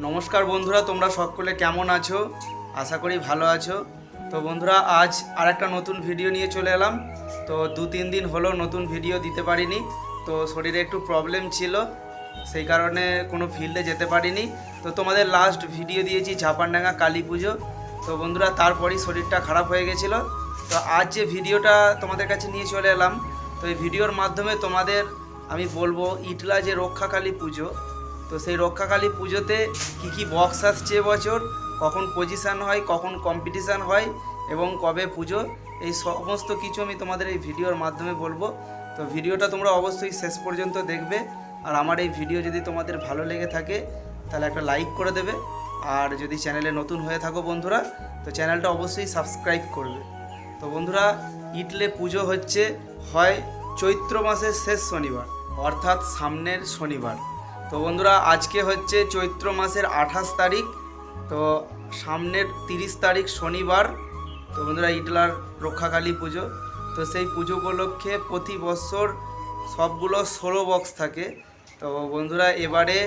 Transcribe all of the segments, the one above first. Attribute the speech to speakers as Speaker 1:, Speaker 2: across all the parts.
Speaker 1: নমস্কার বন্ধুরা, তোমরা সকলে কেমন আছো? আশা করি ভালো আছো। তো বন্ধুরা, আজ আর একটা নতুন ভিডিও নিয়ে চলে এলাম। তো দু তিন দিন হলো নতুন ভিডিও দিতে পারিনি। তো শরীরে একটু প্রবলেম ছিল, সেই কারণে কোনো ফিল্ডে যেতে পারিনি। তো তোমাদের লাস্ট ভিডিও দিয়েছি, ঝাপানডাঙ্গা কালী পুজো। তো বন্ধুরা, তারপরই শরীরটা খারাপ হয়ে গেছিল। তো আজ যে ভিডিওটা তোমাদের কাছে নিয়ে চলে এলাম, তো এই ভিডিওর মাধ্যমে তোমাদের আমি বলব, ইটলা যে রক্ষাকালী পুজো তো সেই রক্ষাকালী পুজোতে কি কি বক্স আসছে এবছর কখন পজিশান হয়, কখন কম্পিটিশান হয় এবং কবে পুজো, এই সমস্ত কিছু আমি তোমাদের এই ভিডিওর মাধ্যমে বলব। তো ভিডিওটা তোমরা অবশ্যই শেষ পর্যন্ত দেখবে। আর আমার এই ভিডিও যদি তোমাদের ভালো লেগে থাকে, তাহলে একটা লাইক করে দেবে। আর যদি চ্যানেলে নতুন হয়ে থাকো বন্ধুরা, তো চ্যানেলটা অবশ্যই সাবস্ক্রাইব করবে। তো বন্ধুরা, ইটলে পুজো হচ্ছে, হয় চৈত্র মাসের শেষ শনিবার, অর্থাৎ সামনের শনিবার। তো বন্ধুরা, আজকে হচ্ছে চৈত্র মাসের আঠাশ তারিখ, তো সামনের তিরিশ তারিখ শনিবার, তো বন্ধুরা ইটলার রক্ষাকালী পুজো, তো সেই পুজো উপলক্ষে প্রতি বছর সবগুলো ষোলো বক্স থাকে। তো বন্ধুরা, এবারে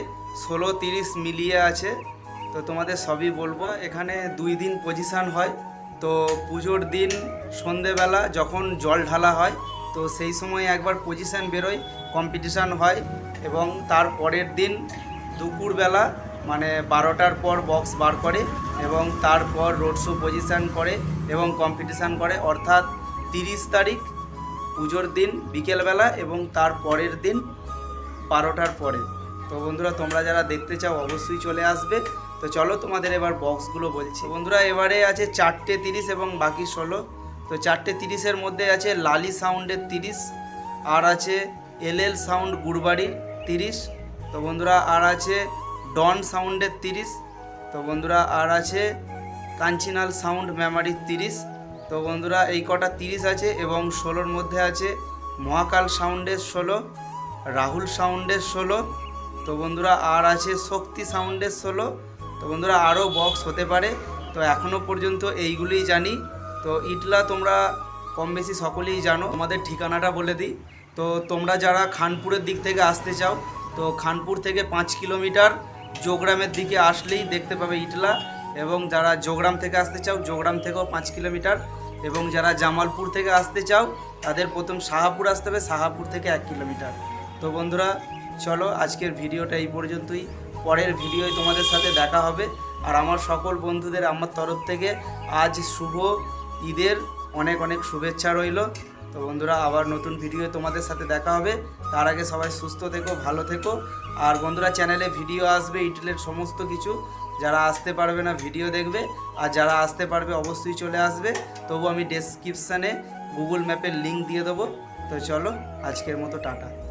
Speaker 1: ষোলো তিরিশ মিলিয়ে আছে, তো তোমাদের সবই বলব, এখানে দুই দিন পজিশান হয়। তো পুজোর দিন সন্ধেবেলা যখন জল ঢালা হয় তো সেই সময় একবার পজিশান বেরোয় কম্পিটিশান হয় এবং তার পরের দিন দুপুরবেলা মানে বারোটার পর বক্স বার করে এবং তারপর রোড শো পজিশান করে এবং কম্পিটিশান করে। অর্থাৎ তিরিশ তারিখ পুজোর দিন বিকেলবেলা এবং তার পরের দিন বারোটার পরে। তো বন্ধুরা, তোমরা যারা দেখতে চাও অবশ্যই চলে আসবে। তো চলো তোমাদের এবার বক্সগুলো বলছি। বন্ধুরা, এবারে আছে চারটে তিরিশ এবং বাকি ষোলো। তো চারটে তিরিশের মধ্যে আছে লালি সাউন্ডের তিরিশ, আর আছে এল এল সাউন্ড গুড়বাড়ির তিরিশ, তো বন্ধুরা আর আছে ডন সাউন্ডের তিরিশ, তো বন্ধুরা আর আছে কাঞ্চিনাল সাউন্ড মেমারির তিরিশ, তো বন্ধুরা এই কটা তিরিশ আছে এবং ষোলোর মধ্যে আছে মহাকাল সাউন্ডের ষোলো, রাহুল সাউন্ডের ষোলো, তো বন্ধুরা আর আছে শক্তি সাউন্ডের ষোলো, তো বন্ধুরা আরও বক্স হতে পারে, তো এখনও পর্যন্ত এইগুলিই জানি। তো ইটলা তোমরা কম বেশি সকলেই জানো। আমাদের ঠিকানাটা বলে দিই। তো তোমরা যারা খানপুরের দিক থেকে আসতে চাও, তো খানপুর থেকে পাঁচ কিলোমিটার যোগগ্রামের দিকে আসলেই দেখতে পাবে ইটলা। এবং যারা যোগগ্রাম থেকে আসতে চাও যোগগ্রাম থেকেও পাঁচ কিলোমিটার। এবং যারা জামালপুর থেকে আসতে চাও, তাদের প্রথম সাহাপুর আসতে হবে। সাহাপুর থেকে এক কিলোমিটার। তো বন্ধুরা, চলো আজকের ভিডিওটা এই পর্যন্তই। পরের ভিডিওয় তোমাদের সাথে দেখা হবে। আর আমার সকল বন্ধুদের আমার তরফ থেকে আজ শুভ ঈদের অনেক অনেক শুভেচ্ছা রইল। তো বন্ধুরা, আবার নতুন ভিডিও তোমাদের সাথে দেখা হবে। তার আগে সবাই সুস্থ থেকো, ভালো থেকো। আর বন্ধুরা, চ্যানেলে ভিডিও আসবে ইটলের সমস্ত কিছু। যারা আসতে পারবে না, ভিডিও দেখবে। আর যারা আসতে পারবে, অবশ্যই চলে আসবে। তবু আমি ডেসক্রিপশানে গুগল ম্যাপের লিঙ্ক দিয়ে দেবো। তো চলো, আজকের মতো টাটা।